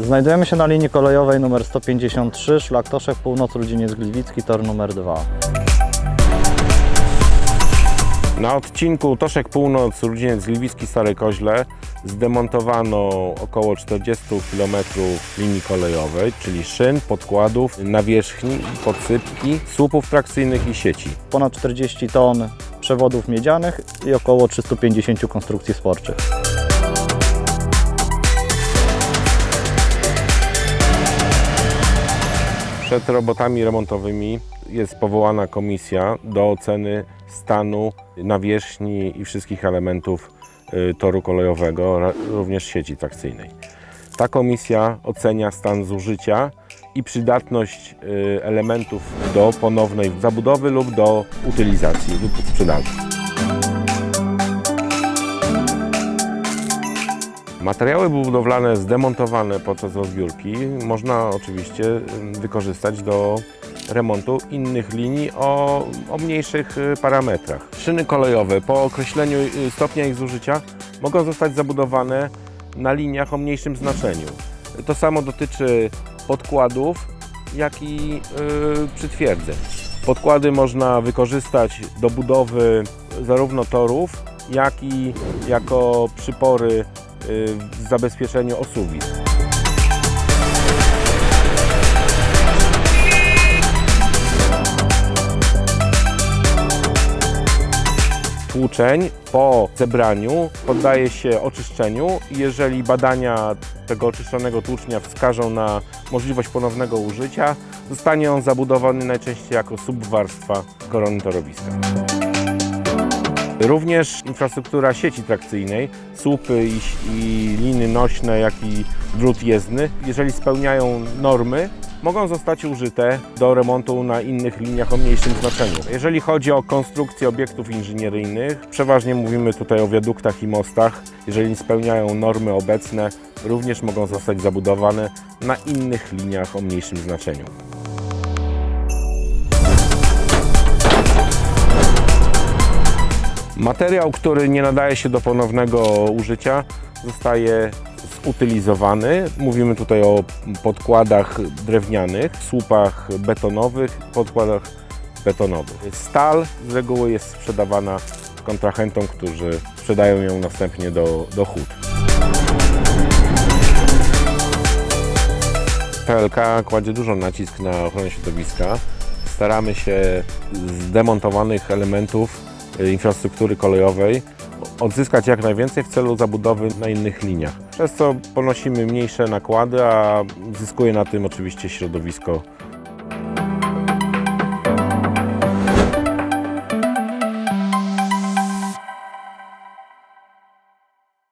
Znajdujemy się na linii kolejowej nr 153, szlak Toszek Północ, Ludziniec Gliwicki, tor numer 2. Na odcinku Toszek Północ, Rudzieniec Gliwicki, Stare Koźle zdemontowano około 40 km linii kolejowej, czyli szyn, podkładów, nawierzchni, podsypki, słupów trakcyjnych i sieci. Ponad 40 ton przewodów miedzianych i około 350 konstrukcji sporczych. Przed robotami remontowymi jest powołana komisja do oceny stanu nawierzchni i wszystkich elementów y, toru kolejowego, również sieci trakcyjnej. Ta komisja ocenia stan zużycia i przydatność y, elementów do ponownej zabudowy lub do utylizacji lub sprzedaży. Materiały budowlane zdemontowane podczas rozbiórki można oczywiście wykorzystać do remontu innych linii o, o mniejszych y, parametrach. Szyny kolejowe po określeniu y, stopnia ich zużycia mogą zostać zabudowane na liniach o mniejszym znaczeniu. To samo dotyczy podkładów, jak i y, przytwierdzeń. Podkłady można wykorzystać do budowy zarówno torów, jak i jako przypory w zabezpieczeniu osuwisk. Tłuczeń po zebraniu poddaje się oczyszczeniu i jeżeli badania tego oczyszczonego tłucznia wskażą na możliwość ponownego użycia, zostanie on zabudowany najczęściej jako subwarstwa korony torowiska. Również infrastruktura sieci trakcyjnej, słupy i, i liny nośne, jak i drut jezdny, jeżeli spełniają normy, mogą zostać użyte do remontu na innych liniach o mniejszym znaczeniu. Jeżeli chodzi o konstrukcję obiektów inżynieryjnych, przeważnie mówimy tutaj o wiaduktach i mostach. Jeżeli spełniają normy obecne, również mogą zostać zabudowane na innych liniach o mniejszym znaczeniu. Materiał, który nie nadaje się do ponownego użycia, zostaje zutylizowany. Mówimy tutaj o podkładach drewnianych, słupach betonowych, podkładach betonowych. Stal z reguły jest sprzedawana kontrahentom, którzy sprzedają ją następnie do, do hut. PLK kładzie dużo nacisk na ochronę środowiska. Staramy się z demontowanych elementów infrastruktury kolejowej odzyskać jak najwięcej w celu zabudowy na innych liniach. Przez co ponosimy mniejsze nakłady, a zyskuje na tym oczywiście środowisko